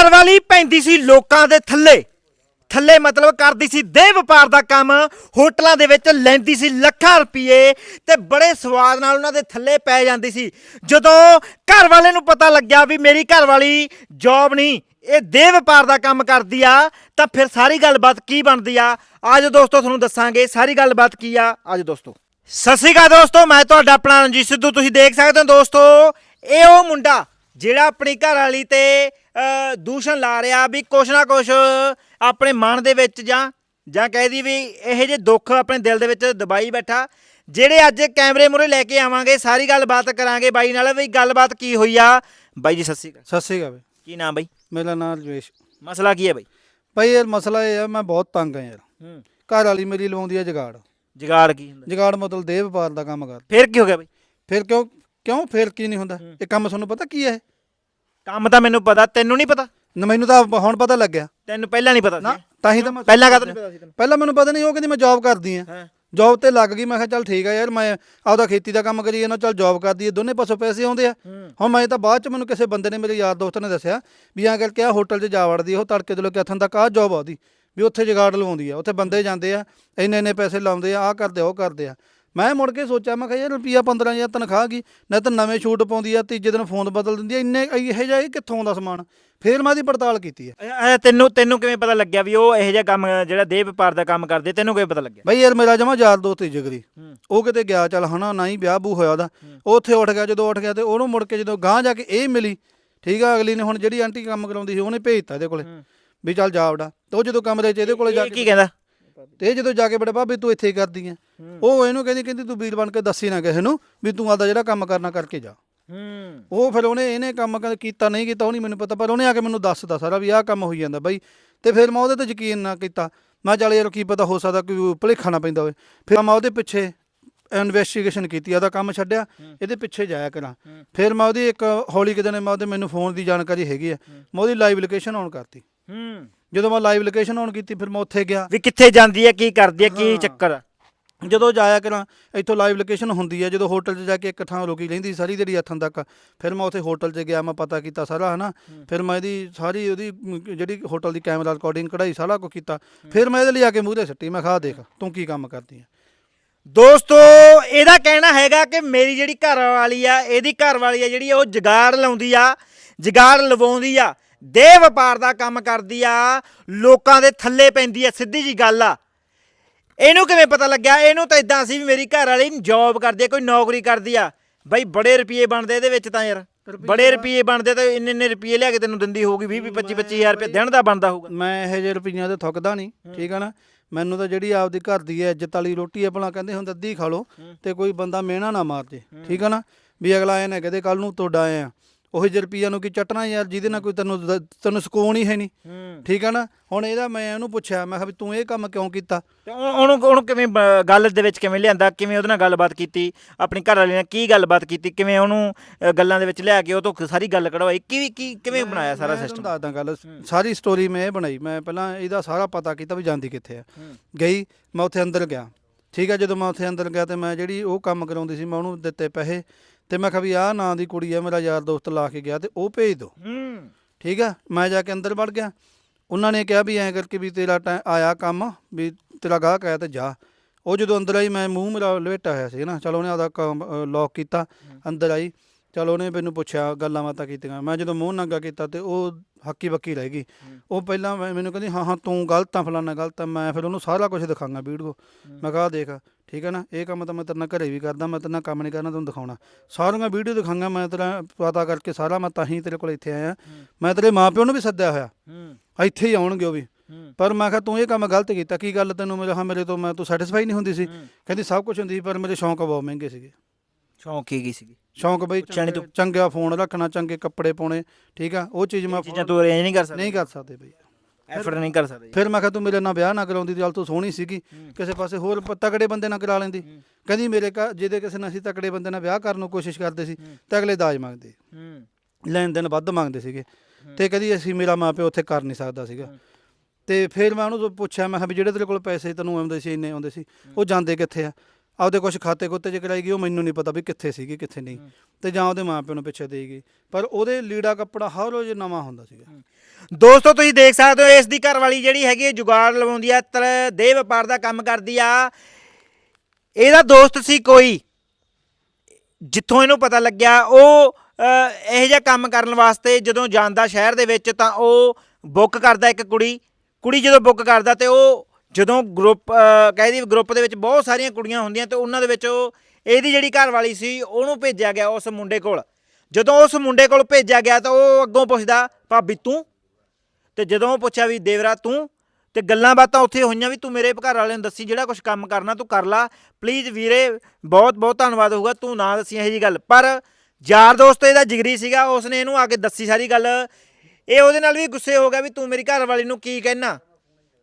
ਘਰ ਵਾਲੀ ਪੈਂਦੀ ਸੀ ਲੋਕਾਂ ਦੇ ਥੱਲੇ। ਥੱਲੇ ਮਤਲਬ ਕਰਦੀ ਸੀ ਦੇਹ ਵਪਾਰ ਦਾ ਕੰਮ, ਹੋਟਲਾਂ ਦੇ ਵਿੱਚ ਲੈਂਦੀ ਸੀ ਲੱਖਾਂ ਰੁਪਏ ਤੇ ਬੜੇ ਸਵਾਦ ਨਾਲ ਉਹਨਾਂ ਦੇ ਥੱਲੇ ਪੈ ਜਾਂਦੀ ਸੀ। ਜਦੋਂ ਘਰ ਵਾਲੇ ਨੂੰ ਪਤਾ ਲੱਗਿਆ ਵੀ ਮੇਰੀ ਘਰ ਵਾਲੀ ਜੌਬ ਨਹੀਂ, ਇਹ ਦੇਹ ਵਪਾਰ ਦਾ ਕੰਮ ਕਰਦੀ ਆ, ਤਾਂ ਫਿਰ ਸਾਰੀ ਗੱਲਬਾਤ ਕੀ ਬਣਦੀ ਆ? ਅੱਜ ਦੋਸਤੋ, ਤੁਹਾਨੂੰ ਦੱਸਾਂਗੇ ਸਾਰੀ ਗੱਲਬਾਤ ਕੀ ਆ। ਅੱਜ ਦੋਸਤੋ। ਸਤਿ ਸ਼੍ਰੀ ਅਕਾਲ ਦੋਸਤੋ, ਮੈਂ ਤੁਹਾਡਾ ਆਪਣਾ ਰਣਜੀਤ ਸਿੱਧੂ। ਤੁਸੀਂ ਦੇਖ ਸਕਦੇ ਹੋ ਦੋਸਤੋ, ਇਹ ਉਹ ਮੁੰਡਾ ਜਿਹੜਾ ਆਪਣੀ ਘਰ ਵਾਲੀ ਤੇ ਦੂਸ਼ਣ ਲਾ ਰਿਹਾ ਵੀ ਕੁਛ ਨਾ ਕੁਛ ਆਪਣੇ ਮਨ ਦੇ ਵਿੱਚ ਜਾਂ ਜਾਂ ਕਹਿ ਦੀ ਵੀ ਇਹੋ ਜਿਹੇ ਦੁੱਖ ਆਪਣੇ ਦਿਲ ਦੇ ਵਿੱਚ ਦਬਾਈ ਬੈਠਾ। ਜਿਹੜੇ ਅੱਜ ਕੈਮਰੇ ਮੂਹਰੇ ਲੈ ਕੇ ਆਵਾਂਗੇ ਸਾਰੀ ਗੱਲਬਾਤ ਕਰਾਂਗੇ ਬਾਈ ਨਾਲ ਵੀ ਗੱਲਬਾਤ ਕੀ ਹੋਈ ਆ। ਬਾਈ ਜੀ ਸਤਿ ਸ਼੍ਰੀ ਅਕਾਲ। ਸਤਿ ਸ਼੍ਰੀ ਅਕਾਲ ਬਈ। ਕੀ ਨਾਮ ਬਾਈ? ਮੇਰਾ ਨਾਮ ਰਜੇਸ਼। ਮਸਲਾ ਕੀ ਹੈ ਬਾਈ? ਭਾਈ ਯਾਰ ਮਸਲਾ ਇਹ ਆ ਮੈਂ ਬਹੁਤ ਤੰਗ ਆ ਯਾਰ। ਹੂੰ। ਘਰ ਵਾਲੀ ਮੇਰੀ ਲਵਾਉਂਦੀ ਆ ਜਗਾੜ। ਜਗਾੜ ਕੀ ਹੁੰਦਾ? ਜਗਾੜ ਮਤਲਬ ਦੇਹ ਵਪਾਰ ਦਾ ਕੰਮ ਕਰ। ਫਿਰ ਕੀ ਹੋ ਗਿਆ ਬਾਈ? ਫਿਰ ਕਿਉਂ ਕਿਉਂ ਫਿਰ ਕੀ ਨਹੀਂ ਹੁੰਦਾ? ਇਹ ਕੰਮ ਤੁਹਾਨੂੰ ਪਤਾ ਕੀ ਹੈ? ਕੰਮ ਤਾਂ ਮੈਨੂੰ ਪਤਾ ਤੈਨੂੰ ਨਹੀਂ ਪਤਾ? ਨਾ ਮੈਨੂੰ ਤਾਂ ਹੁਣ ਪਤਾ ਲੱਗਿਆ। ਤੈਨੂੰ ਪਹਿਲਾਂ ਨਹੀਂ ਪਤਾ ਨਾ ਸੀ। ਤਾਂ ਹੀ ਤਾਂ ਮੈਂ ਪਹਿਲਾਂ ਕਦੋਂ ਨਹੀਂ ਪਤਾ ਸੀ ਤੈਨੂੰ? ਪਹਿਲਾਂ ਮੈਨੂੰ ਪਤਾ ਨਹੀਂ ਉਹ ਕਹਿੰਦੀ ਮੈਂ ਜੌਬ ਕਰਦੀ ਆ। ਹਾਂ। ਜੌਬ ਤੇ ਲੱਗ ਗਈ ਮੈਂ ਕਿਹਾ ਚੱਲ ਠੀਕ ਆ ਯਾਰ ਮੈਂ ਆਪਦਾ ਖੇਤੀ ਦਾ ਕੰਮ ਕਰੀ ਜਾਂਦਾ ਚੱਲ ਜੌਬ ਕਰਦੀ ਹੈ ਦੋਨੇ ਪਾਸੋਂ ਪੈਸੇ ਆਉਂਦੇ ਆ। ਹੂੰ। ਹੁਣ ਮੈਂ ਤਾਂ ਬਾਅਦ ਚ ਮੈਨੂੰ ਕਿਸੇ ਬੰਦੇ ਨੇ ਮੇਰੇ ਯਾਰ ਦੋਸਤ ਨੇ ਦੱਸਿਆ ਵੀ ਐਂ ਕਰਕੇ ਆ ਹੋਟਲ 'ਚ ਜਾ ਵੜਦੀ ਆ, ਉਹ ਤੜਕੇ ਤੋਂ ਲੈ ਕੇ ਹੱਥਾਂ ਤੱਕ ਆ ਜੌਬ ਆ ਉਹਦੀ ਵੀ ਉੱਥੇ ਜਗਾੜ ਲਵਾਉਂਦੀ ਆ ਉੱਥੇ ਬੰਦੇ ਜਾਂਦੇ ਆ ਇੰਨੇ ਇੰਨੇ ਪੈਸੇ ਲਾਉਂਦੇ ਆ ਆ ਕਰਦੇ ਆ ਉਹ ਕਰਦੇ ਆ। ਮੈਂ ਮੁੜ ਕੇ ਸੋਚਿਆ ਮੈਂ ਕਿਹਾ ਯਾਰ ਰੁਪਈਆ 15000 ਤਨਖਾਹ ਗਈ ਨਾ ਤਾਂ ਨਵੇਂ ਛੂਟ ਪਾਉਂਦੀ ਆ ਤੀਜੇ ਦਿਨ ਫੋਨ ਬਦਲ ਦਿੰਦੀ ਆ ਇੰਨੇ ਇਹੋ ਜਿਹਾ ਇਹ ਕਿੱਥੋਂ ਆਉਂਦਾ ਸਮਾਨ? ਫੇਰ ਮੈਂ ਇਹਦੀ ਪੜਤਾਲ ਕੀਤੀ ਆ। ਅੱਛਾ, ਤੈਨੂੰ ਤੈਨੂੰ ਕਿਵੇਂ ਪਤਾ ਲੱਗਿਆ ਵੀ ਉਹ ਇਹੋ ਜਿਹਾ ਕੰਮ ਜਿਹੜਾ ਦੇਹ ਵਪਾਰ ਦਾ ਕੰਮ ਕਰਦੇ ਤੈਨੂੰ ਕਿਵੇਂ ਪਤਾ ਲੱਗਿਆ? ਬਈ ਯਾਰ ਮੇਰਾ ਜਮਾ ਯਾਰ ਦੋਸਤ ਹੀ ਜਿਗਰੀ। ਹੂੰ। ਉਹ ਕਿਤੇ ਗਿਆ ਚੱਲ ਹਨਾ ਨਾ ਹੀ ਵਿਆਹ ਬੂ ਹੋਇਆ ਉਹਦਾ। ਉਹ ਉੱਥੇ ਉੱਠ ਗਿਆ ਜਦੋਂ ਉੱਠ ਗਿਆ ਤੇ ਉਹਨੂੰ ਮੁੜ ਕੇ ਜਦੋਂ ਗਾਂਹ ਜਾ ਕੇ ਇਹ ਮਿਲੀ ਠੀਕ ਆ ਅਗਲੀ ਨੇ ਹੁਣ ਜਿਹੜੀ ਆਂਟੀ ਕੰਮ ਕਰਾਉਂਦੀ ਸੀ ਉਹਨੇ ਭੇਜਤਾ ਇਹਦੇ ਕੋਲੇ। ਵੀ ਚੱਲ ਜਾ ਵੜਾ ਤੇ ਉਹ ਜਦੋਂ ਕਮਰੇ 'ਚ ਇਹਦੇ ਕੋਲੇ ਜਾ ਇਹ ਕੇ ਕੀ ਕਹਿੰਦਾ? ਤੇ ਇਹ ਜਦੋਂ ਜਾ ਕੇ ਬੜੇ ਭਾਬੀ ਤੂੰ ਇੱਥੇ ਹੀ ਕਰਦੀ ਆ ਉਹ ਇਹਨੂੰ ਕਹਿੰਦੀ ਕਹਿੰਦੀ ਤੂੰ ਵੀਰ ਬਣ ਕੇ ਦੱਸੀ ਨਾ ਕਿਸੇ ਨੂੰ ਵੀ ਤੂੰ ਆਪਦਾ ਜਿਹੜਾ ਕੰਮ ਕਰਨਾ ਕਰਕੇ ਜਾ। ਹੂੰ। ਉਹ ਫਿਰ ਉਹਨੇ ਇਹਨੇ ਕੰਮ ਕੀਤਾ ਨਹੀਂ ਕੀਤਾ ਉਹ ਨਹੀਂ ਮੈਨੂੰ ਪਤਾ ਪਰ ਉਹਨੇ ਆ ਕੇ ਮੈਨੂੰ ਦੱਸਦਾ ਸਾਰਾ ਵੀ ਆਹ ਕੰਮ ਹੋਈ ਜਾਂਦਾ ਬਾਈ। ਤੇ ਫਿਰ ਮੈਂ ਉਹਦੇ ਤੇ ਯਕੀਨ ਨਾ ਕੀਤਾ। ਮੈਂ ਚੱਲ ਯਾਰ ਕੀ ਪਤਾ ਹੋ ਸਕਦਾ ਕੋਈ ਭੁਲੇਖਾ ਨਾ ਪੈਂਦਾ ਹੋਵੇ। ਫਿਰ ਮੈਂ ਉਹਦੇ ਪਿੱਛੇ ਇਨਵੈਸਟੀਗੇਸ਼ਨ ਕੀਤੀ ਉਹਦਾ ਕੰਮ ਛੱਡਿਆ ਇਹਦੇ ਪਿੱਛੇ ਜਾਇਆ ਕਰਾਂ। ਫਿਰ ਮੈਂ ਉਹਦੀ ਇੱਕ ਹੌਲੀ ਕਿਤੇ ਨੇ ਮੈਂ ਉਹਦੇ ਮੈਨੂੰ ਫੋਨ ਦੀ ਜਾਣਕਾਰੀ ਹੈਗੀ ਆ ਮੈਂ ਉਹਦੀ ਲਾਈਵ ਲੋਕੇਸ਼ਨ ਔਨ ਕਰਤੀ। ਹੂੰ। ਜਦੋਂ ਮੈਂ ਲਾਈਵ ਲੋਕੇਸ਼ਨ ਔਨ ਕੀਤੀ ਫਿਰ ਮੈਂ ਉੱਥੇ ਗਿਆ। ਵੀ ਕਿੱਥੇ ਜਾਂਦੀ ਹੈ ਕੀ ਕਰਦੀ ਹੈ ਕੀ ਚੱਕਰ? ਆ? ਜਦੋਂ ਜਾਇਆ ਕਰਾਂ ਇੱਥੋਂ ਲਾਈਵ ਲੋਕੇਸ਼ਨ ਹੁੰਦੀ ਹੈ ਜਦੋਂ ਹੋਟਲ 'ਚ ਜਾ ਕੇ ਇੱਕ ਥਾਂ ਰੁਕੀ ਰਹਿੰਦੀ ਸਾਰੀ ਜਿਹੜੀ ਹੱਥਾਂ ਤੱਕ ਫਿਰ ਮੈਂ ਉੱਥੇ ਹੋਟਲ 'ਚ ਗਿਆ ਮੈਂ ਪਤਾ ਕੀਤਾ ਸਾਰਾ ਹਨਾ? ਫਿਰ ਮੈਂ ਇਹਦੀ ਸਾਰੀ ਉਹਦੀ ਮ, ਜਿਹੜੀ ਹੋਟਲ ਦੀ ਕੈਮਰਾ ਰਿਕਾਰਡਿੰਗ ਕਢਾਈ ਸਾਰਾ ਕੁਝ ਕੀਤਾ। ਫਿਰ ਮੈਂ ਇਹਦੇ ਲਈ ਆ ਕੇ ਮੂਹਰੇ ਸੱਟੀ ਮੈਂ ਖਾ ਦੇਖ ਤੂੰ ਕੀ ਕੰਮ ਕਰਦੀ ਹੈ? ਦੋਸਤੋ ਇਹਦਾ ਕਹਿਣਾ ਹੈਗਾ ਕਿ ਮੇਰੀ ਜਿਹੜੀ ਘਰ ਵਾਲੀ ਆ ਇਹਦੀ ਘਰ ਵਾਲੀ ਆ ਜਿਹੜੀ ਉਹ ਜਗਾੜ ਲਾਉਂਦੀ ਆ ਜਗਾੜ ਲਵਾਉਂਦੀ ਆ। ਦੇਹ ਵਪਾਰ ਦਾ ਕੰਮ ਕਰਦੀ ਆ ਲੋਕਾਂ ਦੇ ਥੱਲੇ ਪੈਂਦੀ ਆ ਸਿੱਧੀ ਜੀ ਗੱਲ ਆ। ਇਹਨੂੰ ਕਿਵੇਂ ਪਤਾ ਲੱਗਿਆ? ਇਹਨੂੰ ਤਾਂ ਇਦਾਂ ਸੀ ਵੀ ਮੇਰੀ ਘਰ ਵਾਲੀ ਜੌਬ ਕਰਦੀ ਆ ਕੋਈ ਨੌਕਰੀ ਕਰਦੀ ਆ। ਬਈ ਬੜੇ ਰੁਪਏ ਬਣਦੇ ਇਹਦੇ ਵਿੱਚ ਤਾਂ ਯਾਰ। ਬੜੇ ਰੁਪਏ ਬਣਦੇ ਤਾਂ ਇੰਨੇ ਇੰਨੇ ਰੁਪਏ ਲਿਆ ਕੇ ਤੈਨੂੰ ਦਿੰਦੀ ਹੋਊਗੀ 20 20 25 25000 ਰੁਪਏ ਦਿਨ ਦਾ ਬਣਦਾ ਹੋਊਗਾ। ਮੈਂ ਇਹੋ ਜਿਹੇ ਰੁਪਈਆਂ ਤੇ ਥੁੱਕਦਾ ਨਹੀਂ ਠੀਕ ਹੈ ਨਾ? ਮੈਨੂੰ ਤਾਂ ਜਿਹੜੀ ਆਪਦੀ ਘਰ ਦੀ ਹੈ ਇੱਜ਼ਤ ਵਾਲੀ ਰੋਟੀ ਹੈ ਭਲਾ ਕਹਿੰਦੇ ਹੁੰਦੇ ਅੱਧੀ ਖਾ ਲਓ ਤੇ ਕੋਈ ਬੰਦਾ ਮਿਹਣਾ ਨਾ ਮਾਰ ਜੇ ਠੀਕ ਹੈ ਨਾ? ਵੀ ਅਗਲਾ ਇਹ ਨਾ ਕਹਦੇ ਕੱਲ ਨੂੰ ਤੁਹਾਡਾ ਆਏ ਆ। ਉਹੀ ਜਿਹੇ ਰੁਪਈਆ ਨੂੰ ਕੀ ਚੱਟਣਾ ਯਾਰ ਜਿਹਦੇ ਨਾਲ ਕੋਈ ਤੈਨੂੰ ਦ- ਤੈਨੂੰ ਸਕੂਨ ਹੀ ਹੈ ਨਹੀਂ। ਹੂੰ। ਠੀਕ ਹੈ ਨਾ? ਹੁਣ ਇਹਦਾ ਮੈਂ ਉਹਨੂੰ ਪੁੱਛਿਆ ਮੈਂ ਕਿਹਾ ਵੀ ਤੂੰ ਇਹ ਕੰਮ ਕਿਉਂ ਕੀਤਾ? ਤੇ ਉਹ- ਉਹਨੂੰ ਉਹਨੂੰ ਕਿਵੇਂ ਬ- ਗੱਲ ਦੇ ਵਿੱਚ ਕਿਵੇਂ ਲਿਆਂਦਾ? ਕਿਵੇਂ ਉਹਦੇ ਨਾਲ ਗੱਲਬਾਤ ਕੀਤੀ? ਆਪਣੀ ਘਰ ਵਾਲੀ ਨਾਲ ਕੀ ਗੱਲਬਾਤ ਕੀਤੀ? ਕਿਵੇਂ ਉਹਨੂੰ ਅ, ਗੱਲਾਂ ਦੇ ਵਿੱਚ ਲਿਆ ਕੇ ਉਹ ਤੋਂ ਸਾਰੀ ਗੱਲ ਕਢਵਾਈ? ਕੀ ਕੀ ਕਿਵੇਂ ਬਣਾਇਆ ਸਾਰਾ ਮੈਂ ਸਿਸਟਮ ਤੁਹਾਨੂੰ ਦੱਸਦਾ ਗੱਲ ਸਾਰੀ ਸਟੋਰੀ ਮੈਂ ਇਹ ਬਣਾਈ। ਮੈਂ ਪਹਿਲਾਂ ਇਹਦਾ ਸਾਰਾ ਪਤਾ ਕੀਤਾ ਵੀ ਜਾਂਦੀ ਕਿੱਥੇ ਆ। ਗਈ ਮੈਂ ਉੱਥੇ ਅੰਦਰ ਗਿਆ। ਠੀਕ ਹੈ ਜਦੋਂ ਮੈਂ ਉੱਥੇ ਅੰਦਰ ਗਿਆ ਤੇ ਮੈਂ ਜਿਹੜੀ ਉਹ ਕੰਮ ਕਰਾਉਂਦੀ ਸੀ ਮੈਂ ਉਹਨੂੰ ਦਿੱਤੇ ਪੈਸੇ। ਤੇ ਮੈਂ ਕਿਹਾ ਵੀ ਆਹ ਨਾਂ ਦੀ ਕੁੜੀ ਆ ਮੇਰਾ ਯਾਰ ਦੋਸਤ ਲਾ ਕੇ ਗਿਆ ਤੇ ਉਹ ਭੇਜ ਦਿਓ ਹੂੰ। ਠੀਕ ਆ? ਮੈਂ ਜਾ ਕੇ ਅੰਦਰ ਵੜ ਗਿਆ। ਉਹਨਾਂ ਨੇ ਕਿਹਾ ਵੀ ਐਂ ਕਰਕੇ ਵੀ ਤੇਰਾ ਟੈ- ਆਇਆ ਕੰਮ ਵੀ ਤੇਰਾ ਗਾਹਕ ਆਇਆ ਤੇ ਜਾ। ਉਹ ਜਦੋਂ ਅੰਦਰ ਆਈ ਮੈਂ ਮੂੰਹ ਮੇਰਾ ਲਵੇਟਾ ਹੋਇਆ ਸੀ ਨਾ। ਚਲੋ ਉਹਨੇ ਆਪਦਾ ਲੌਕ ਕੀਤਾ। ਅੰਦਰ ਆਈ। ਚਲੋ ਉਹਨੇ ਮੈਨੂੰ ਪੁੱਛਿਆ ਗੱਲਾਂ ਬਾਤਾਂ ਕੀਤੀਆਂ। ਮੈਂ ਜਦੋਂ ਮੂੰਹ ਨੰਗਾ ਕੀਤਾ ਤੇ ਉਹ ਹੱਕੀ ਬੱਕੀ ਰਹਿ ਗਈ। ਉਹ ਪਹਿਲਾਂ ਮੈਂ- ਮੈਨੂੰ ਕਹਿੰਦੀ ਹਾਂ ਹਾਂ ਤੂੰ ਗਲਤ ਆ ਫਲਾਨਾ ਗਲਤ ਆ ਮੈਂ ਫਿਰ ਉਹਨੂੰ ਸਾਰਾ ਕੁਝ ਦਿਖਾਉਂਗਾ ਵੀਡੀਓ ਮੈਂ ਕਿਹਾ ਆਹ ਦੇਖ ਠੀਕ ਹੈ ਨਾ ਇਹ ਕੰਮ ਤਾਂ ਮੈਂ ਤੇਰੇ ਨਾਲ ਘਰੇ ਵੀ ਕਰਦਾ ਮੈਂ ਤੇਰੇ ਨਾਲ ਕੰਮ ਨਹੀਂ ਕਰਨਾ ਤੈਨੂੰ ਦਿਖਾਉਣਾ। ਸਾਰੀਆਂ ਵੀਡੀਓ ਦਿਖਾਉਂਗਾ ਮੈਂ ਤੇਰਾ ਪਤਾ ਕਰਕੇ ਸਾਰਾ ਮੈਂ ਤਾਂ ਹੀ ਤੇਰੇ ਕੋਲ ਇੱਥੇ ਆਇਆ। ਮੈਂ ਤੇਰੇ ਮਾਪਿਓ ਨੂੰ ਵੀ ਸੱਦਿਆ ਹੋਇਆ। ਹੂੰ। ਇੱਥੇ ਹੀ ਆਉਣਗੇ ਉਹ ਵੀ। ਹੂੰ। ਪਰ ਮੈਂ ਕਿਹਾ ਤੂੰ ਇਹ ਕੰਮ ਗਲਤ ਕੀਤਾ। ਕੀ ਗੱਲ ਤੈਨੂੰ? ਮੇਰੇ ਹਾਂ ਮੇਰੇ ਤੋਂ ਮੈਂ ਤੂੰ ਸੈਟੀਸਫਾਈ ਨਹੀਂ ਹੁੰਦੀ ਸੀ। ਕਹਿੰਦੀ ਸਭ ਕੁਝ ਹੁੰਦੀ ਸੀ ਪਰ ਮੇਰੇ ਸ਼ੌਂਕ ਬਹੁਤ ਮਹਿੰਗੇ ਸੀਗੇ। ਸ਼ੌਂਕ ਕੀ ਗਈ ਸੀਗੀ? ਸ਼ੌਂਕ ਬਈ ਪੁੱਛਿਆ ਨੀ ਚੰਗੇ- ਚੰਗਾ ਫੋਨ ਰੱਖਣਾ ਚੰਗੇ ਕੱਪੜੇ ਪਾਉਣੇ ਠੀਕ ਆ? ਉਹ ਚੀਜ਼ ਮੈਂ ਚੀਜ਼ਾਂ ਤੂੰ ਅਰੇਂਜ ਨਹੀਂ ਕਰ ਸਕਦਾ। ਨਹੀਂ ਕਰ ਸਕਦੇ ਬਈ। ਐਫਰਟ ਨਹੀਂ ਕਰ ਸਕਦਾ। ਫਿਰ ਮੈਂ ਕਿਹਾ ਤੂੰ ਮੇਰੇ ਨਾਲ ਵਿਆਹ ਨਾ ਕਰਾਉਂਦੀ ਚੱਲ ਤੂੰ ਸੋਹਣੀ ਸੀਗੀ। ਕਿਸੇ ਪਾਸੇ ਹੋਰ ਪ- ਤਕੜੇ ਬੰਦੇ ਨਾਲ ਕਰਾ ਲੈਂਦੀ। ਕਹਿੰਦੀ ਮੇਰੇ ਘਰ ਜਿਹਦੇ ਕਿਸੇ ਨਾਲ ਅਸੀਂ ਤਕੜੇ ਬੰਦੇ ਨਾਲ ਵਿਆਹ ਕਰਨ ਨੂੰ ਕੋਸ਼ਿਸ਼ ਕਰਦੇ ਸੀ ਤੇ ਅਗਲੇ ਦਾਜ ਮੰਗਦੇ। ਹੂੰ। ਲੈਣ ਦੇਣ ਵੱਧ ਮੰਗਦੇ ਸੀਗੇ। ਤੇ ਕਦੀ ਅਸੀਂ ਮੇਰਾ ਮਾਪਿਓ ਉੱਥੇ ਕਰ ਨਹੀਂ ਸਕਦਾ ਸੀਗਾ। ਤੇ ਫਿਰ ਮੈਂ ਉਹਨੂੰ ਪੁੱਛਿਆ ਮੈਂ ਕਿਹਾ ਵੀ ਜਿਹੜੇ ਤੇਰੇ ਕੋਲ ਪੈਸੇ ਤੈਨੂੰ ਆਉਂਦੇ ਸੀ ਇੰਨੇ ਆਉਂਦੇ ਸੀ ਉਹ ਜਾਂਦੇ ਕਿੱਥੇ ਆ? ਆਪਦੇ ਕੁਝ ਖਾਤੇ ਕੁੱਤੇ 'ਚ ਕਰਾਈ ਗਈ ਉਹ ਮੈਨੂੰ ਨਹੀਂ ਪਤਾ ਵੀ ਕਿੱਥੇ ਸੀਗੀ ਕਿੱਥੇ ਨਹੀਂ। ਤੇ ਜਾਂ ਉਹਦੇ ਮਾਪਿਆਂ ਨੂੰ ਪਿੱਛੇ ਦੇਈ ਗਈ। ਪਰ ਉਹਦੇ ਲੀੜਾ ਕੱਪੜਾ ਹਰ ਰੋਜ਼ ਨਵਾਂ ਹੁੰਦਾ ਸੀਗਾ। ਦੋਸਤੋ ਤੁਸੀਂ ਦੇਖ ਸਕਦੇ ਹੋ ਇਸ ਦੀ ਘਰ ਵਾਲੀ ਜਿਹੜੀ ਹੈਗੀ ਹੈ ਜੁਗਾੜ ਲਵਾਉਂਦੀ ਆ ਤਰ ਦੇਹ ਵਪਾਰ ਦਾ ਕੰਮ ਕਰਦੀ ਆ। ਇਹਦਾ ਦੋਸਤ ਸੀ ਕੋਈ ਜਿੱਥੋਂ ਇਹਨੂੰ ਪਤਾ ਲੱਗਿਆ ਉਹ ਅਹ, ਇਹੋ ਜਿਹਾ ਕੰਮ ਕਰਨ ਵਾਸਤੇ ਜਦੋਂ ਜਾਂਦਾ ਸ਼ਹਿਰ ਦੇ ਵਿੱਚ ਤਾਂ ਉਹ ਬੁੱਕ ਕਰਦਾ ਇੱਕ ਕੁੜੀ। ਕੁੜੀ ਜਦੋਂ ਬੁੱਕ ਕਰਦਾ ਤੇ ਉਹ ਜਦੋਂ ਗਰੁੱਪ ਕਹਿ ਦੀ ਗਰੁੱਪ ਦੇ ਵਿੱਚ ਬਹੁਤ ਸਾਰੀਆਂ ਕੁੜੀਆਂ ਹੁੰਦੀਆਂ ਤੇ ਉਹਨਾਂ ਦੇ ਵਿੱਚ ਉਹ, ਇਹਦੀ ਜਿਹੜੀ ਘਰ ਵਾਲੀ ਸੀ, ਉਹਨੂੰ ਭੇਜਿਆ ਗਿਆ ਉਸ ਮੁੰਡੇ ਕੋਲ। ਜਦੋਂ ਉਸ ਮੁੰਡੇ ਕੋਲ ਭੇਜਿਆ ਗਿਆ ਤਾਂ ਉਹ ਅੱਗੋਂ ਪੁੱਛਦਾ, ਭਾਬੀ, ਤੂੰ? ਤੇ ਜਦੋਂ ਉਹ ਪੁੱਛਿਆ ਵੀ, ਦੇਵਰਾ, ਤੂੰ? ਤੇ ਗੱਲਾਂ ਬਾਤਾਂ ਉੱਥੇ ਹੋਈਆਂ ਵੀ, ਤੂੰ ਮੇਰੇ ਘਰ ਵਾਲੇ ਨੂੰ ਦੱਸੀ, ਜਿਹੜਾ ਕੁਝ ਕੰਮ ਕਰਨਾ ਤੂੰ ਕਰ ਲਾ। ਪਲੀਜ਼ ਵੀਰੇ, ਬਹੁਤ ਬਹੁਤ ਧੰਨਵਾਦ ਹੋਊਗਾ, ਤੂੰ ਨਾ ਦੱਸੀ ਇਹ ਜੀ ਗੱਲ। ਪਰ ਯਾਰ ਦੋਸਤ, ਇਹਦਾ ਜਿਗਰੀ ਸੀਗਾ, ਉਸਨੇ ਇਹਨੂੰ ਆ ਕੇ ਦੱਸੀ ਸਾਰੀ ਗੱਲ। ਇਹ ਉਹਦੇ ਨਾਲ ਵੀ ਗੁੱਸੇ ਹੋ ਗਿਆ ਵੀ, ਤੂੰ ਮੇਰੀ ਘਰ ਵਾਲੀ ਨੂੰ ਕੀ ਕਹਿਣਾ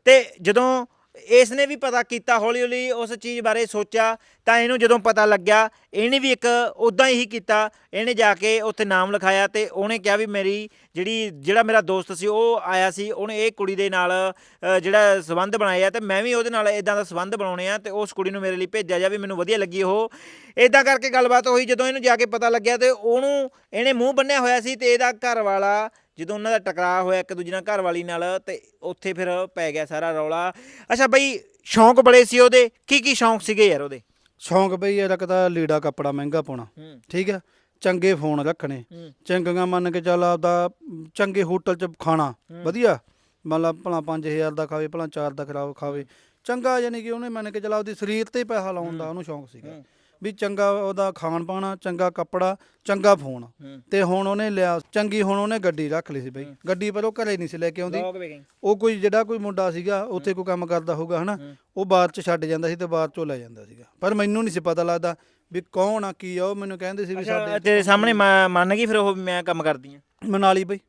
ਤੇ ਜਦੋਂ ਇਸ ਨੇ ਵੀ ਪਤਾ ਕੀਤਾ, ਹੌਲੀ ਹੌਲੀ ਉਸ ਚੀਜ਼ ਬਾਰੇ ਸੋਚਿਆ, ਤਾਂ ਇਹਨੂੰ ਜਦੋਂ ਪਤਾ ਲੱਗਿਆ, ਇਹਨੇ ਵੀ ਇੱਕ ਉਦਾਂ ਹੀ ਕੀਤਾ, ਇਹਨੇ ਜਾ ਕੇ ਉੱਥੇ ਨਾਮ ਲਿਖਾਇਆ ਤੇ ਉਹਨੇ ਕਿਹਾ ਵੀ ਮੇਰੀ ਜਿਹੜੀ, ਜਿਹੜਾ ਮੇਰਾ ਦੋਸਤ ਸੀ, ਉਹ ਆਇਆ ਸੀ, ਉਹਨੇ ਇਹ ਕੁੜੀ ਦੇ ਨਾਲ ਜਿਹੜਾ ਸਬੰਧ ਬਣਾਇਆ ਆ ਤੇ ਮੈਂ ਵੀ ਉਹਦੇ ਨਾਲ ਇਦਾਂ ਦਾ ਸਬੰਧ ਬਣਾਉਣੇ ਆ ਤੇ ਉਸ ਕੁੜੀ ਨੂੰ ਮੇਰੇ ਲਈ ਭੇਜਿਆ ਜਾ ਵੀ ਮੈਨੂੰ ਵਧੀਆ ਲੱਗੀ ਉਹ। ਇਦਾਂ ਕਰਕੇ ਗੱਲਬਾਤ ਹੋਈ ਜਦੋਂ ਇਹਨੂੰ ਜਾ ਕੇ ਪਤਾ ਲੱਗਿਆ ਤੇ ਉਹਨੂੰ, ਇਹਨੇ ਮੂੰਹ ਬੰਨਿਆ ਹੋਇਆ ਸੀ ਤੇ ਇਹਦਾ ਘਰ ਵਾਲਾ ਜਦੋਂ ਉਹਨਾਂ ਦਾ ਟਕਰਾਅ ਹੋਇਆ ਇੱਕ ਦੂਜੇ ਨਾਲ ਘਰ ਵਾਲੀ ਨਾਲ ਤੇ ਉੱਥੇ ਫਿਰ ਪੈ ਗਿਆ ਸਾਰਾ ਰੌਲਾ। ਅੱਛਾ ਬਈ ਸ਼ੌਂਕ ਬੜੇ ਸੀ ਉਹਦੇ। ਕੀ ਕੀ ਸ਼ੌਂਕ ਸੀਗੇ ਯਾਰ ਉਹਦੇ? ਸ਼ੌਂਕ ਬਈ ਇਹ ਰੱਖਦਾ ਲੀੜਾ ਕੱਪੜਾ ਮਹਿੰਗਾ ਪਾਉਣਾ। ਹੂੰ। ਠੀਕ ਹੈ? ਚੰਗੇ ਫੋਨ ਰੱਖਣੇ। ਹੂੰ। ਚੰਗੀਆਂ ਮੰਨ ਕੇ ਚੱਲ ਆਪਦਾ ਚੰਗੇ ਹੋਟਲ 'ਚ ਖਾਣਾ। ਵਧੀਆ। ਮੰਨ ਲਾ ਭਲਾ 5000 ਦਾ ਖਾਵੇ ਭਲਾ 4 ਦਾ ਖਰਾਬ ਖਾਵੇ। ਚੰਗਾ ਯਾਨੀ ਕਿ ਉਹਨੇ ਮੰਨ ਕੇ ਚੱਲ ਆਪਦੀ ਸਰੀਰ ਤੇ ਹੀ ਪੈਸਾ ਲਾਉਣ ਦਾ ਉਹਨੂੰ ਸ਼ੌਂਕ ਸੀਗਾ। ਹੂੰ। ਵੀ ਚੰਗਾ ਉਹਦਾ ਖਾਣ ਪਾਣਾ ਚੰਗਾ ਕੱਪੜਾ ਚੰਗਾ ਫੋਨ। ਤੇ ਹੁਣ ਉਹਨੇ ਲਿਆ ਚੰਗੀ ਹੁਣ ਉਹਨੇ ਗੱਡੀ ਰੱਖ ਲਈ ਸੀ ਬਈ। ਗੱਡੀ ਪਰ ਉਹ ਘਰੇ ਨਹੀਂ ਸੀ ਲੈ ਕੇ ਆਉਂਦੀ। ਉਹ ਕੋਈ ਜਿਹੜਾ ਕੋਈ ਮੁੰਡਾ ਸੀਗਾ ਉੱਥੇ ਕੋਈ ਕੰਮ ਕਰਦਾ ਹੋਊਗਾ ਹਨਾ? ਉਹ ਬਾਅਦ ਚ ਛੱਡ ਜਾਂਦਾ ਸੀ ਤੇ ਬਾਅਦ ਚੋਂ ਲੈ ਜਾਂਦਾ ਸੀਗਾ। ਪਰ ਮੈਨੂੰ ਨਹੀਂ ਸੀ ਪਤਾ ਲੱਗਦਾ ਵੀ ਕੌਣ ਆ ਕੀ ਆ ਉਹ ਮੈਨੂੰ ਕਹਿੰਦੇ ਸੀ ਵੀ ਸਾਡੇ ਤੇਰੇ ਸਾਹਮਣੇ ਮ- ਮੰਨ ਗਈ ਫਿਰ ਉਹ ਮੈਂ ਕੰਮ ਕਰਦੀ ਆ? ਮਨਾਲੀ ਬਈ।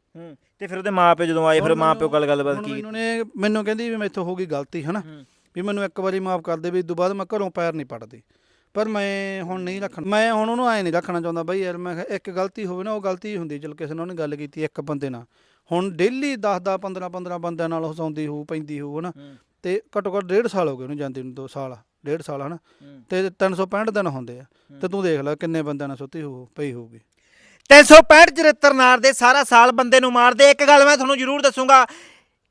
ਤੇ ਫਿਰ ਉਹਦੇ ਮਾਪੇ ਜਦੋਂ ਆਏ ਫਿਰ ਹੁਣ ਮਾਪਿਓ ਗੱਲ ਗੱਲਬਾਤ ਹੁਣ ਕੀ? ਮੈਨੂੰ ਨੇ ਮੈਨੂੰ ਕਹਿੰਦੀ ਵੀ ਮੈਥੋਂ ਹੋ ਗਈ ਗਲਤੀ ਹਨਾ? ਵੀ ਮੈਨੂੰ ਇੱਕ ਵਾਰੀ ਮਾਫ ਕਰ ਦੇ ਵੀ ਬਾਅਦ ਮੈਂ ਘਰੋਂ ਪੈਰ ਨਹੀਂ ਪੜਦੀ ਪਰ ਮੈਂ ਹੁਣ ਨਹੀਂ ਰੱਖਣਾ। ਮੈਂ ਹੁਣ ਉਹਨੂੰ ਐ ਨਹੀਂ ਰੱਖਣਾ ਚਾਹੁੰਦਾ ਬਈ ਯਾਰ ਮੈਂ ਕਿਹਾ ਇੱਕ ਗਲਤੀ ਹੋਵੇ ਨਾ ਉਹ ਗਲਤੀ ਹੀ ਹੁੰਦੀ ਚਲ ਕਿਸੇ ਨਾਲ ਉਹਨੇ ਗੱਲ ਕੀਤੀ ਇੱਕ ਬੰਦੇ ਨਾਲ। ਹੁਣ ਡੇਲੀ 10 10 15 15 ਬੰਦਿਆਂ ਨਾਲ ਹਸਾਉਂਦੀ ਹੋਊ ਪੈਂਦੀ ਹੋਊ ਹਨਾ। ਤੇ ਘੱਟੋ ਘੱਟ ਡੇਢ ਸਾਲ ਹੋ ਗਏ ਉਹਨੂੰ ਜਾਂਦੀ ਨੂੰ 2 ਸਾਲ ਡੇਢ ਸਾਲ ਹਨਾ। ਤੇ 365 ਦਿਨ ਹੁੰਦੇ ਆ। ਤੇ ਤੂੰ ਦੇਖ ਲੈ ਕਿੰਨੇ ਬੰਦਿਆਂ ਨਾਲ ਸੁੱਤੀ ਹੋ ਪਈ ਹੋਊਗੀ। 365 74 ਨਾਰ ਦੇ ਸਾਰਾ ਸਾਲ ਬੰਦੇ ਨੂੰ ਮਾਰਦੇ ਇੱਕ ਗੱਲ ਮੈਂ ਤੁਹਾਨੂੰ ਜ਼ਰੂਰ ਦੱਸੂਗਾ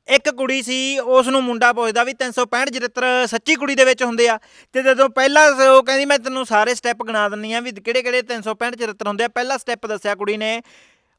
ਇੱਕ ਕੁੜੀ ਸੀ ਉਸ ਨੂੰ ਮੁੰਡਾ ਪੁੱਛਦਾ ਵੀ 365 74 ਸੱਚੀ ਕੁੜੀ ਦੇ ਵਿੱਚ ਹੁੰਦੇ ਆ। ਤੇ ਜਦੋਂ ਪਹਿਲਾ ਸ- ਉਹ ਕਹਿੰਦੀ, ਮੈਂ ਤੈਨੂੰ ਸਾਰੇ ਸਟੈਪ ਗਿਣਾ ਦਿੰਨੀ ਆ ਵੀ ਕਿਹੜੇ ਕਿਹੜੇ 365 74 ਹੁੰਦੇ ਆ। ਪਹਿਲਾ ਸਟੈਪ ਦੱਸਿਆ ਕੁੜੀ ਨੇ,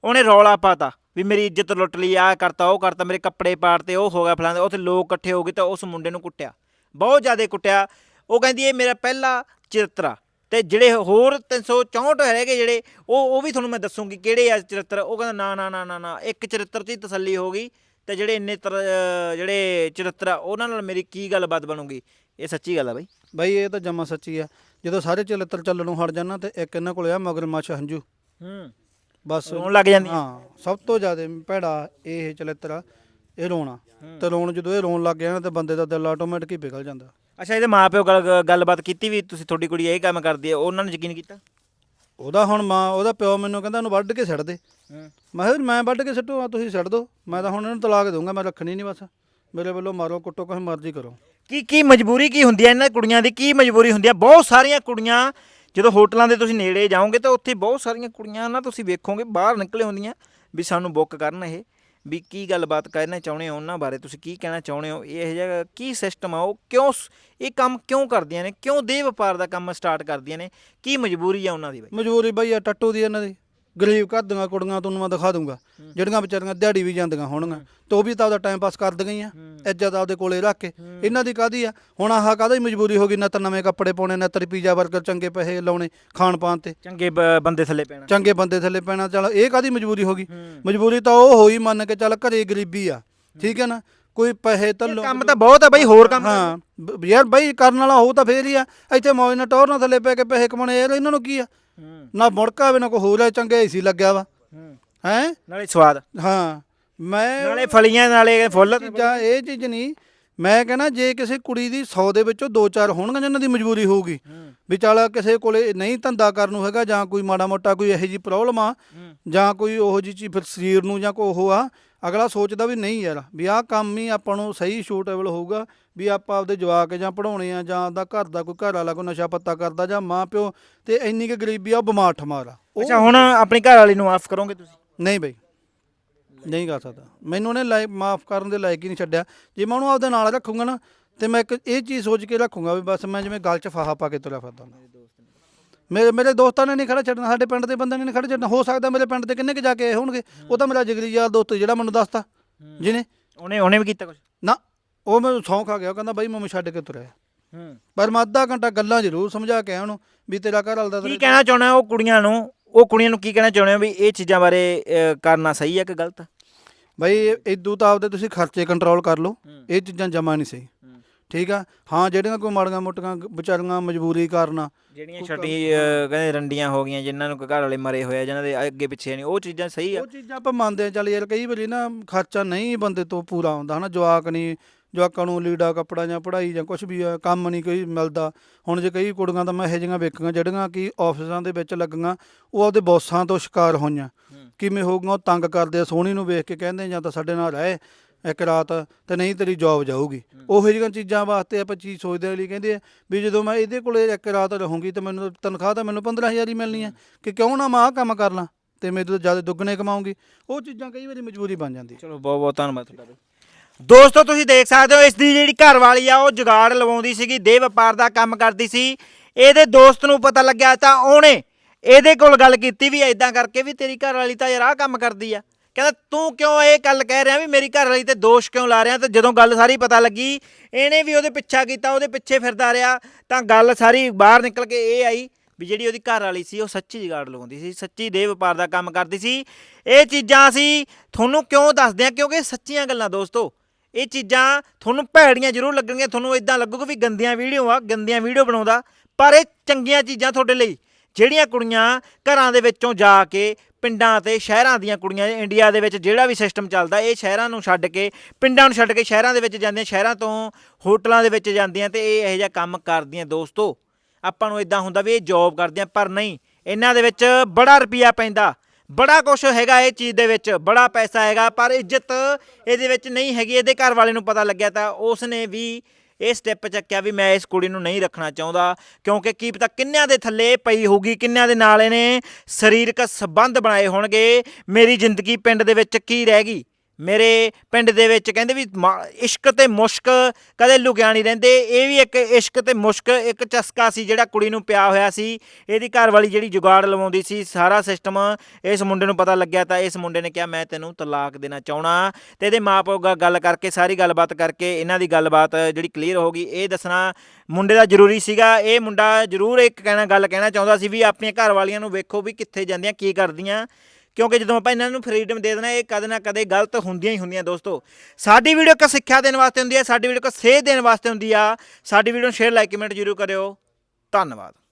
ਉਹਨੇ ਰੌਲਾ ਪਾਤਾ ਵੀ ਮੇਰੀ ਇੱਜ਼ਤ ਲੁੱਟ ਲਈ ਆ ਕਰਤਾ, ਉਹ ਕਰਤਾ, ਮੇਰੇ ਕੱਪੜੇ ਪਾੜਤੇ ਉਹ ਹੋ ਗਿਆ ਫਲਾਣਾ, ਉੱਥੇ ਲੋਕ ਇਕੱਠੇ ਹੋ ਗਏ ਤਾਂ ਉਸ ਮੁੰਡੇ ਨੂੰ ਕੁੱਟਿਆ। ਬਹੁਤ ਜ਼ਿਆਦਾ ਕੁੱਟਿਆ। ਉਹ ਕਹਿੰਦੀ, ਇਹ ਮੇਰਾ ਪਹਿਲਾ ਚਰਿੱਤਰ ਆ। ਤੇ ਜਿਹੜੇ ਹੋਰ 364 ਹੈਗੇ ਜਿਹੜੇ, ਉਹ ਉਹ ਵੀ ਤੁਹਾਨੂੰ ਮੈਂ ਦੱਸੂਗੀ ਕਿਹੜੇ ਆ ਚਰਿੱਤਰ। ਉਹ ਕਹਿੰਦਾ ਨਾ ਨਾ ਨਾ ਨਾ, ਇੱਕ ਚਰਿੱਤਰ 'ਚ ਹੀ ਤਸੱਲੀ ਹੋ ਗਈ। ਤੇ ਜਿਹੜੇ ਇੰਨੇ ਤਰ- ਅਹ ਜਿਹੜੇ ਚਰਿੱਤਰ ਆ ਉਹਨਾਂ ਨਾਲ ਮੇਰੀ ਕੀ ਗੱਲਬਾਤ ਬਣੂਗੀ? ਇਹ ਸੱਚੀ ਗੱਲ ਆ ਬਾਈ। ਬਈ ਇਹ ਤਾਂ ਜਮਾ ਸੱਚੀ ਆ। ਜਦੋਂ ਸਾਰੇ ਚਲਿੱਤਰ ਚੱਲਣੋਂ ਹਟ ਜਾਣਾ ਤੇ ਇੱਕ ਇਹਨਾਂ ਕੋਲ ਆ ਮਗਰਮੱਛ ਹੰਝੂ। ਹੂੰ। ਬਸ। ਰੋਣ ਲੱਗ ਜਾਂਦੀ। ਹਾਂ ਸਭ ਤੋਂ ਜ਼ਿਆਦਾ ਭੈੜਾ ਇਹ ਚਲਿੱਤਰ ਆ ਇਹ ਰੋਣਾ ਤੇ ਰੋਣ ਜਦੋਂ ਇਹ ਰੋਣ ਲੱਗ ਗਿਆ ਨਾ ਤੇ ਬੰਦੇ ਦਾ ਦਿਲ ਆਟੋਮੈਟਿਕ ਹੀ ਪਿਘਲ ਜਾਂਦਾ। ਅੱਛਾ ਇਹਦੇ ਮਾਪਿਓ ਗੱਲ ਗੱਲਬਾਤ ਕੀਤੀ ਵੀ ਤੁਸੀਂ ਤੁਹਾਡੀ ਕੁੜੀ ਇਹ ਕੰਮ ਕਰਦੀ ਹੈ ਉਹਨਾਂ ਨੇ ਯਕੀਨ ਕੀਤਾ? ਉਹਦਾ ਹੁਣ ਮਾਂ ਉਹਦਾ ਪਿਓ ਮੈਨੂੰ ਕਹਿੰਦਾ ਉਹਨੂੰ ਵੱਢ ਕੇ ਛੱਡ ਦੇ। ਹੂੰ। ਮੈਂ ਕਿਹਾ ਵੀ ਮੈਂ ਵੱਢ ਕੇ ਛੱਡੂ ਆ ਤੁਸੀਂ ਛੱਡ ਦਿਓ ਮੈਂ ਤਾਂ ਹੁਣ ਇਹਨੂੰ ਤਲਾਕ ਦਊਂਗਾ ਮੈਂ ਰੱਖਣੀ ਨਹੀਂ ਬਸ। ਮੇਰੇ ਵੱਲੋਂ ਮਾਰੋ ਕੁੱਟੋ ਕੁਛ ਮਰਜ਼ੀ ਕਰੋ। ਕੀ ਕੀ ਮਜਬੂਰੀ ਕੀ ਹੁੰਦੀ ਹੈ ਇਹਨਾਂ ਕੁੜੀਆਂ ਦੀ? ਕੀ ਮਜਬੂਰੀ ਹੁੰਦੀ ਹੈ ਬਹੁਤ ਸਾਰੀਆਂ ਕੁੜੀਆਂ ਜਦੋਂ ਹੋਟਲਾਂ ਦੇ ਤੁਸੀਂ ਨੇੜੇ ਜਾਓਗੇ ਤਾਂ ਉੱਥੇ ਬਹੁਤ ਸਾਰੀਆਂ ਕੁੜੀਆਂ ਨਾ ਤੁਸੀਂ ਵੇਖੋਗੇ ਬਾਹਰ ਨਿਕਲੇ ਹੁੰਦੀਆਂ ਵੀ ਸਾਨੂੰ ਬੁੱਕ ਕਰਨ ਇਹ। ਵੀ ਕੀ ਗੱਲਬਾਤ ਕਰਨਾ ਚਾਹੁੰਦੇ ਹੋ ਉਹਨਾਂ ਬਾਰੇ? ਤੁਸੀਂ ਕੀ ਕਹਿਣਾ ਚਾਹੁੰਦੇ ਹੋ? ਇਹ ਜਿਹਾ ਕੀ ਸਿਸਟਮ ਆ? ਉਹ ਕਿਉਂ ਸ- ਇਹ ਕੰਮ ਕਿਉਂ ਕਰਦੀਆਂ ਨੇ? ਕਿਉਂ ਦੇਹ ਵਪਾਰ ਦਾ ਕੰਮ ਸਟਾਰਟ ਕਰਦੀਆਂ ਨੇ? ਕੀ ਮਜਬੂਰੀ ਆ ਉਹਨਾਂ ਦੀ ਬਾਈ? ਮਜਬੂਰੀ ਬਾਈ ਆ, ਟੱਟੂ ਦੀ ਇਹਨਾਂ ਦੀ। ਗਰੀਬ ਘਰ ਦੀਆਂ ਕੁੜੀਆਂ ਤੁਹਾਨੂੰ ਮੈਂ ਦਿਖਾ ਦੂੰਗਾ ਜਿਹੜੀਆਂ ਵਿਚਾਰੀਆਂ ਦਿਹਾੜੀ ਵੀ ਜਾਂਦੀਆਂ ਹੋਣਗੀਆਂ। ਤੇ ਉਹ ਵੀ ਤਾਂ ਉਹਦਾ ਟਾਈਮ ਪਾਸ ਕਰਦੀਆਂ ਹੀ। ਆ ਇੱਜ਼ਤ ਆਪਦੇ ਕੋਲੇ ਰੱਖ ਕੇ। ਇਹਨਾਂ ਦੀ ਕਾਦੀ ਆ? ਹੁਣ ਆਹ ਕਾਹਦੀ ਮਜਬੂਰੀ ਹੋ ਗਈ ਨਾ ਤਾਂ ਨਵੇਂ ਕੱਪੜੇ ਪਾਉਣੇ ਨਾ ਤਾਂ ਪੀਜ਼ਾ 버ਗਰ ਚੰਗੇ ਪੈਸੇ ਲਾਉਣੇ ਖਾਣ ਪਾਣ ਤੇ। ਚੰਗੇ ਬੰਦੇ ਥੱਲੇ ਪੈਣਾ। ਚੰਗੇ ਬੰਦੇ ਥੱਲੇ ਪੈਣਾ। ਚੱਲ ਇਹ ਕਾਦੀ ਮਜਬੂਰੀ ਹੋ ਗਈ? ਹੂੰ। ਮਜਬੂਰੀ ਤਾਂ ਉਹ ਹੋਈ ਮੰਨ ਕੇ ਚੱਲ ਘਰੇ ਗਰੀਬੀ ਆ। ਠੀਕ ਹੈ ਨਾ? ਕੋਈ ਪੈਸੇ ਤੱਲੋ ਕੰਮ ਤਾਂ ਬਹੁਤ ਆ ਬਈ ਹੋਰ ਕੰਮ ਹਾਂ। ਯਾਰ ਬਾਈ ਕਰਨ ਵਾਲਾ ਹੋਊ ਤਾਂ ਫੇਰ ਹੀ ਆ। ਇੱਥੇ ਮੌਜ ਨਾਲ ਟੌਰ ਨਾਲ ਥੱਲੇ ਪੈ ਕੇ ਪੈਸੇ ਕਮਾਉਣੇ ਯਾਰ ਇਹਨਾਂ ਨੂੰ ਕੀ ਆ? ਹੂੰ ਨਾ ਮੁੜਕਾ ਵੀ ਨਾ ਕੋਈ ਹੋਰ ਚੰਗੇ ਏਸੀ ਲੱਗਿਆ ਵਾ। ਹੂੰ। ਨਾਲੇ ਸਵਾਦ। ਹਾਂ। ਮੈਂ ਨਾਲੇ ਫਲੀਆਂ ਨਾਲੇ ਫੁੱਲ। ਚੀਜ਼ਾਂ ਇਹ ਚੀਜ਼ ਨਹੀਂ। ਮੈਂ ਕਹਿੰਦਾ ਜੇ ਕਿਸੇ ਕੁੜੀ ਦੀ 100 ਦੇ ਵਿੱਚੋਂ 2-4 ਹੋਣਗੇ ਜਿਨ੍ਹਾਂ ਦੀ ਮਜਬੂਰੀ ਹੋਊਗੀ ਵੀ ਚੱਲ ਕਿਸੇ ਕੋਲੇ ਨਹੀਂ ਧੰਦਾ ਕਰਨ ਨੂੰ ਹੈਗਾ ਜਾਂ ਕੋਈ ਮਾੜਾ ਮੋਟਾ ਕੋਈ ਇਹੋ ਜੀ ਪ੍ਰੋਬਲਮ ਆ ਜਾਂ ਕੋਈ ਉਹੋ ਜੀ ਚੀਜ਼ ਫਿਰ ਸਰੀਰ ਨੂੰ ਜਾਂ ਕੋਈ ਉਹ ਆ ਅਗਲਾ ਸੋਚਦਾ ਵੀ ਨਹੀਂ ਯਾਰ ਵੀ ਆਹ ਕੰਮ ਹੀ ਆਪਾਂ ਨੂੰ ਸਹੀ ਸ਼ੂਟੇਬਲ ਹੋਊਗਾ ਵੀ ਆਪਾਂ ਆਪਦੇ ਜਵਾਕ ਜਾਂ ਪੜਾਉਣੇ ਆ ਜਾਂ ਆਪਦਾ ਘਰ ਦਾ ਕੋਈ ਘਰ ਵਾਲਾ ਕੋਈ ਨਸ਼ਾ ਪੱਤਾ ਕਰਦਾ ਜਾਂ ਮਾਂ ਪਿਓ ਤੇ ਇੰਨੀ ਕੁ ਗਰੀਬੀ ਆ ਉਹ ਬਿਮਾਰ ਠਮਾਰ ਆ। ਉਹ ਅੱਛਾ ਹੁਣ ਆਪਣੀ ਘਰ ਵਾਲੀ ਨੂੰ ਮਾਫ ਕਰੋਗੇ ਤੁਸੀਂ? ਨਹੀਂ ਬਈ ਨਹੀਂ ਕਰ ਸਕਦਾ। ਮੈਨੂੰ ਉਹਨੇ ਲਾਇਕ ਮਾਫ ਕਰਨ ਦੇ ਲਾਇਕ ਹੀ ਨਹੀਂ ਛੱਡਿਆ। ਜੇ ਮੈਂ ਉਹਨੂੰ ਆਪਦੇ ਨਾਲ ਰੱਖੂੰਗਾ ਨਾ ਤੇ ਮੈਂ ਇੱਕ ਇਹ ਚੀਜ਼ ਸੋਚ ਕੇ ਰੱਖੂੰਗਾ ਵੀ ਬਸ ਮੈਂ ਜਿਵੇਂ ਗਲ 'ਚ ਫਾਹਾ ਪਾ ਕੇ ਤੁਰਿਆ ਫਿਰਦਾ ਹੁੰਦਾ। ਮੇਰੇ ਮੇਰੇ ਦੋਸਤਾਂ ਨੇ ਨਹੀਂ ਖੜਾ ਛੱਡਣਾ ਸਾਡੇ ਪਿੰਡ ਦੇ ਬੰਦੇ ਨੇ ਨਹੀਂ ਖੜਾ ਛੱਡਣਾ। ਹੋ ਸਕਦਾ ਮੇਰੇ ਪਿੰਡ ਦੇ ਕਿੰਨੇ ਕੁ ਜਾ ਕੇ ਆਏ ਹੋਣਗੇ। ਉਹ ਤਾਂ ਮੇਰਾ ਜਿਗਰੀ ਯਾਰ ਦੋਸਤ ਜਿਹੜਾ ਮੈਨੂੰ ਦੱਸਦਾ ਜਿਹਨੇ ਉਹਨੇ ਉਹਨੇ ਵੀ ਕੀਤਾ ਕੁਝ ਨਾ ਉਹ ਮੈਨੂੰ ਸੌਂ ਖਾ ਗਿਆ। ਉਹ ਕਹਿੰਦਾ ਬਾਈ ਮੈਂ ਛੱਡ ਕੇ ਤੁਰਿਆ ਹੂੰ। ਪਰ ਮੈਂ ਅੱਧਾ ਘੰਟਾ ਗੱਲਾਂ ਜ਼ਰੂਰ ਸਮਝਾ ਕੇ ਆਇਆ ਉਹਨੂੰ ਵੀ ਤੇਰਾ ਘਰ ਵਾਲਾ ਦਾ ਕੀ ਕਹਿਣਾ ਚਾਹੁੰਦੇ ਹੋ ਉਹ ਕੁੜੀਆਂ ਨੂੰ? ਉਹ ਕੁੜੀਆਂ ਨੂੰ ਕੀ ਕਹਿਣਾ ਚਾਹੁੰਦੇ ਹੋ ਵੀ ਇਹ ਚੀਜ਼ਾਂ ਬਾਰੇ ਕਰਨਾ ਸਹੀ ਹੈ ਕਿ ਗਲਤ? ਬਈ ਇਦੂ ਤਾਂ ਆਪਦੇ ਤੁਸੀਂ ਖਰਚੇ ਕੰਟਰੋਲ ਕਰ ਲਓ। ਹੂੰ। ਇਹ ਚੀਜ਼ਾਂ ਜਮਾ ਨਹੀਂ ਸਹੀ। ਠੀਕ ਆ? ਹਾਂ ਜਿਹੜੀਆਂ ਕੋਈ ਮਾੜੀਆਂ ਮੋਟੀਆਂ ਵਿਚਾਰੀਆਂ ਮਜਬੂਰੀ ਕਾਰਨ ਜਿਹੜੀਆਂ ਛੱਡੀ ਅਹ, ਕਹਿੰਦੇ ਰੰਡੀਆਂ ਹੋ ਗਈਆਂ ਜਿਨ੍ਹਾਂ ਨੂੰ ਕੋਈ ਘਰ ਵਾਲੇ ਮਰੇ ਹੋਏ ਆ ਜਿਨ੍ਹਾਂ ਦੇ ਅੱਗੇ ਪਿੱਛੇ ਨਹੀਂ ਉਹ ਚੀਜ਼ਾਂ ਸਹੀ ਆ। ਉਹ ਚੀਜ਼ਾਂ ਆਪਾਂ ਮੰਨਦੇ ਆ ਚੱਲ ਯਾਰ ਕਈ ਵਾਰੀ ਨਾ ਖਰਚਾ ਨਹੀਂ ਬੰਦੇ ਤੋਂ ਪੂਰਾ ਹੁੰਦਾ ਹਨਾ? ਜਵਾਕ ਨਹੀਂ ਜਵਾਕਾਂ ਨੂੰ ਲੀੜਾ ਕੱਪੜਾ ਜਾਂ ਪੜ੍ਹਾਈ ਜਾਂ ਕੁਝ ਵੀ ਆ ਕੰਮ ਨਹੀਂ ਕੋਈ ਮਿਲਦਾ। ਹੁਣ ਜੇ ਕਈ ਕੁੜੀਆਂ ਤਾਂ ਮੈਂ ਇਹੋ ਜਿਹੀਆਂ ਵੇਖੀਆਂ ਜਿਹੜੀਆਂ ਕਿ ਆਫਿਸਾਂ ਦੇ ਵਿੱਚ ਲੱਗੀਆਂ ਉਹ ਆਪਦੇ ਬੌਸਾਂ ਤੋਂ ਸ਼ਿਕਾਰ ਹੋਈਆਂ। ਕਿਵੇਂ ਹੋਊਗਾ ਉਹ ਤੰਗ ਕਰਦੇ ਆ ਸੋਹਣੀ ਨੂੰ ਵੇਖ ਕੇ ਕਹਿੰਦੇ ਜਾਂ ਤਾਂ ਸਾਡੇ ਨਾਲ ਰਹਿ। ਇੱਕ ਰਾਤ ਤੇ ਨਹੀਂ ਤੇਰੀ ਜੌਬ ਜਾਊਗੀ। ਉਹੋ ਜਿਹੀਆਂ ਚੀਜ਼ਾਂ ਵਾਸਤੇ ਆਪਾਂ ਚੀਜ਼ ਸੋਚਦੇ ਲਈ ਕਹਿੰਦੇ ਆ ਵੀ ਜਦੋਂ ਮੈਂ ਇਹਦੇ ਕੋਲੇ ਇੱਕ ਰਾਤ ਰਹੂੰਗੀ ਤੇ ਮੈਨੂੰ ਤਨਖਾਹ ਤਾਂ ਮੈਨੂੰ 15000 ਹੀ ਮਿਲਣੀ ਹੈ। ਕਿ ਕਿਉਂ ਨਾ ਮੈਂ ਆਹ ਕੰਮ ਕਰ ਲਾਂ ਤੇ ਮੇਰੇ ਤੋਂ ਜ਼ਿਆਦਾ ਦੁੱਗਣੇ ਕਮਾਉਂਗੀ। ਉਹ ਚੀਜ਼ਾਂ ਕਈ ਵਾਰੀ ਮਜਬੂਰੀ ਬਣ ਜਾਂਦੀ ਚਲੋ ਬਹੁਤ ਬਹੁਤ ਧੰਨਵਾਦ ਤੁਹਾਡਾ ਬਈ। ਦੋਸਤੋ ਤੁਸੀਂ ਦੇਖ ਸਕਦੇ ਹੋ ਇਸ ਦੀ ਜਿਹੜੀ ਘਰ ਵਾਲੀ ਆ ਉਹ ਜੁਗਾੜ ਲਵਾਉਂਦੀ ਸੀਗੀ ਦੇਹ ਵਪਾਰ ਦਾ ਕੰਮ ਕਰਦੀ ਸੀ। ਇਹਦੇ ਦੋਸਤ ਨੂੰ ਪਤਾ ਲੱਗਿਆ ਤਾਂ ਉਹਨੇ ਇਹਦੇ ਕੋਲ ਗੱਲ ਕੀਤੀ ਵੀ ਐਦਾਂ ਕਰਕੇ ਵੀ ਤੇਰੀ ਘਰ ਵਾਲੀ ਤਾਂ ਯਾਰ ਆਹ ਕੰਮ ਕਰਦੀ ਆ। ਕਹਿੰਦਾ, ਤੂੰ ਕਿਉਂ ਇਹ ਗੱਲ ਕਹਿ ਰਿਹਾ ਵੀ ਮੇਰੀ ਘਰ ਵਾਲੀ ਤੇ ਦੋਸ਼ ਕਿਉਂ ਲਾ ਰਿਹਾ? ਤੇ ਜਦੋਂ ਗੱਲ ਸਾਰੀ ਪਤਾ ਲੱਗੀ, ਇਹਨੇ ਵੀ ਉਹਦੇ ਪਿੱਛਾ ਕੀਤਾ, ਉਹਦੇ ਪਿੱਛੇ ਫਿਰਦਾ ਰਿਹਾ। ਤਾਂ ਗੱਲ ਸਾਰੀ ਬਾਹਰ ਨਿਕਲ ਕੇ ਇਹ ਆਈ ਵੀ ਜਿਹੜੀ ਉਹਦੀ ਘਰ ਵਾਲੀ ਸੀ, ਉਹ ਸੱਚੀ ਜੁਗਾੜ ਲਗਾਉਂਦੀ ਸੀ, ਸੱਚੀ ਦੇਹ ਵਪਾਰ ਦਾ ਕੰਮ ਕਰਦੀ ਸੀ। ਇਹ ਚੀਜ਼ਾਂ ਅਸੀਂ ਤੁਹਾਨੂੰ ਕਿਉਂ ਦੱਸਦੇ ਹਾਂ? ਕਿਉਂਕਿ ਸੱਚੀਆਂ ਗੱਲਾਂ, ਦੋਸਤੋ। ਇਹ ਚੀਜ਼ਾਂ ਤੁਹਾਨੂੰ ਭੈੜੀਆਂ ਜ਼ਰੂਰ ਲੱਗਣਗੀਆਂ, ਤੁਹਾਨੂੰ ਇਦਾਂ ਲੱਗੂਗਾ ਵੀ ਗੰਦੀਆਂ ਵੀਡੀਓ ਆ, ਗੰਦੀਆਂ ਵੀਡੀਓ ਬਣਾਉਂਦਾ, ਪਰ ਇਹ ਚੰਗੀਆਂ ਚੀਜ਼ਾਂ ਤੁਹਾਡੇ ਲਈ। ਜਿਹੜੀਆਂ ਕੁੜੀਆਂ ਘਰਾਂ ਦੇ ਵਿੱਚੋਂ ਜਾ ਕੇ ਪਿੰਡਾਂ ਤੇ ਸ਼ਹਿਰਾਂ ਦੀਆਂ ਕੁੜੀਆਂ, ਇੰਡੀਆ ਦੇ ਵਿੱਚ ਜਿਹੜਾ ਵੀ ਸਿਸਟਮ ਚੱਲਦਾ, ਇਹ ਸ਼ਹਿਰਾਂ ਨੂੰ ਛੱਡ ਕੇ, ਪਿੰਡਾਂ ਨੂੰ ਛੱਡ ਕੇ ਸ਼ਹਿਰਾਂ ਦੇ ਵਿੱਚ ਜਾਂਦੀਆਂ, ਸ਼ਹਿਰਾਂ ਤੋਂ ਹੋਟਲਾਂ ਦੇ ਵਿੱਚ ਜਾਂਦੀਆਂ ਤੇ ਇਹ ਇਹੋ ਜਿਹਾ ਕੰਮ ਕਰਦੀਆਂ ਦੋਸਤੋ। ਆਪਾਂ ਨੂੰ ਇਦਾਂ ਹੁੰਦਾ ਵੀ ਇਹ ਜੌਬ ਕਰਦੀਆਂ, ਪਰ ਨਹੀਂ, ਇਹਨਾਂ ਦੇ ਵਿੱਚ ਬੜਾ ਰੁਪਈਆ ਪੈਂਦਾ। ਬੜਾ ਕੁਝ ਹੈਗਾ ਇਹ ਚੀਜ਼ ਦੇ ਵਿੱਚ, ਬੜਾ ਪੈਸਾ ਹੈਗਾ, ਪਰ ਇੱਜ਼ਤ ਇਹਦੇ ਵਿੱਚ ਨਹੀਂ ਹੈਗੀ, ਇਹਦੇ ਘਰ ਵਾਲੇ ਨੂੰ ਪਤਾ ਲੱਗਿਆ ਤਾਂ ਉਸ ਨੇ ਵੀ ਇਹ ਸਟੈਪ ਚੱਕਿਆ ਵੀ ਮੈਂ ਇਸ ਕੁੜੀ ਨੂੰ ਨਹੀਂ ਰੱਖਣਾ ਚਾਹੁੰਦਾ, ਕਿਉਂਕਿ ਕੀ ਪਤਾ ਕਿੰਨਿਆਂ ਦੇ ਥੱਲੇ ਪਈ ਹੋਊਗੀ, ਕਿੰਨਿਆਂ ਦੇ ਨਾਲ ਇਹਨੇ ਸਰੀਰਕ ਸੰਬੰਧ ਬਣਾਏ ਹੋਣਗੇ, ਮੇਰੀ ਜ਼ਿੰਦਗੀ ਪਿੰਡ ਦੇ ਵਿੱਚ ਕੀ ਰਹਿ ਗਈ? ਮੇਰੇ ਪਿੰਡ ਦੇ ਵਿੱਚ ਕਹਿੰਦੇ ਵੀ ਮਾ- ਇਸ਼ਕ ਤੇ ਮੁਸ਼ਕ ਕਦੇ ਲੁਕਿਆ ਨਹੀਂ ਰਹਿੰਦੇ। ਇਹ ਵੀ ਇੱਕ ਇਸ਼ਕ ਤੇ ਮੁਸ਼ਕ, ਇੱਕ ਚਸਕਾ ਸੀ ਜਿਹੜਾ ਕੁੜੀ ਨੂੰ ਪਿਆ ਹੋਇਆ ਸੀ। ਇਹਦੀ ਘਰ ਵਾਲੀ ਜਿਹੜੀ ਜੁਗਾੜ ਲਵਾਉਂਦੀ ਸੀ, ਸਾਰਾ ਸਿਸਟਮ ਇਸ ਮੁੰਡੇ ਨੂੰ ਪਤਾ ਲੱਗਿਆ ਤਾਂ ਇਸ ਮੁੰਡੇ ਨੇ ਕਿਹਾ, ਮੈਂ ਤੈਨੂੰ ਤਲਾਕ ਦੇਣਾ ਚਾਹਣਾ ਤੇ ਇਹਦੇ ਮਾਪਿਓ ਗਾ, ਗੱਲ ਕਰਕੇ, ਸਾਰੀ ਗੱਲਬਾਤ ਕਰਕੇ, ਇਹਨਾਂ ਦੀ ਗੱਲਬਾਤ ਜਿਹੜੀ ਕਲੀਅਰ ਹੋ ਗਈ। ਇਹ ਦੱਸਣਾ ਮੁੰਡੇ ਦਾ ਜ਼ਰੂਰੀ ਸੀਗਾ। ਇਹ ਮੁੰਡਾ ਜ਼ਰੂਰ ਇੱਕ ਕਹਿਣਾ, ਗੱਲ ਕਹਿਣਾ ਚਾਹੁੰਦਾ ਸੀ ਵੀ ਆਪਣੀਆਂ ਘਰ ਵਾਲੀਆਂ ਨੂੰ ਵੇਖੋ ਵੀ ਕਿੱਥੇ ਜਾਂਦੀਆਂ, ਕੀ ਕਰਦੀਆਂ। ਕਿਉਂਕਿ ਜਦੋਂ ਆਪਾਂ ਇਹਨਾਂ ਨੂੰ ਫਰੀडम ਦੇ ਦੇਣਾ ਇਹ ਕਦੇ ਨਾ ਕਦੇ ਗਲਤ ਹੁੰਦੀਆਂ ਹੀ ਹੁੰਦੀਆਂ ਦੋਸਤੋ। ਸਾਡੀ ਵੀਡੀਓ ਇੱਕ ਸਿੱਖਿਆ ਦੇਣ ਵਾਸਤੇ ਹੁੰਦੀ ਹੈ, ਸਾਡੀ ਵੀਡੀਓ ਇੱਕ ਸੇਧ ਦੇਣ ਵਾਸਤੇ ਹੁੰਦੀ ਆ। ਸਾਡੀ ਵੀਡੀਓ ਨੂੰ ਸ਼ੇਅਰ ਲਾਈਕ ਕਮੈਂਟ ਜ਼ਰੂਰ ਕਰਿਓ। ਧੰਨਵਾਦ।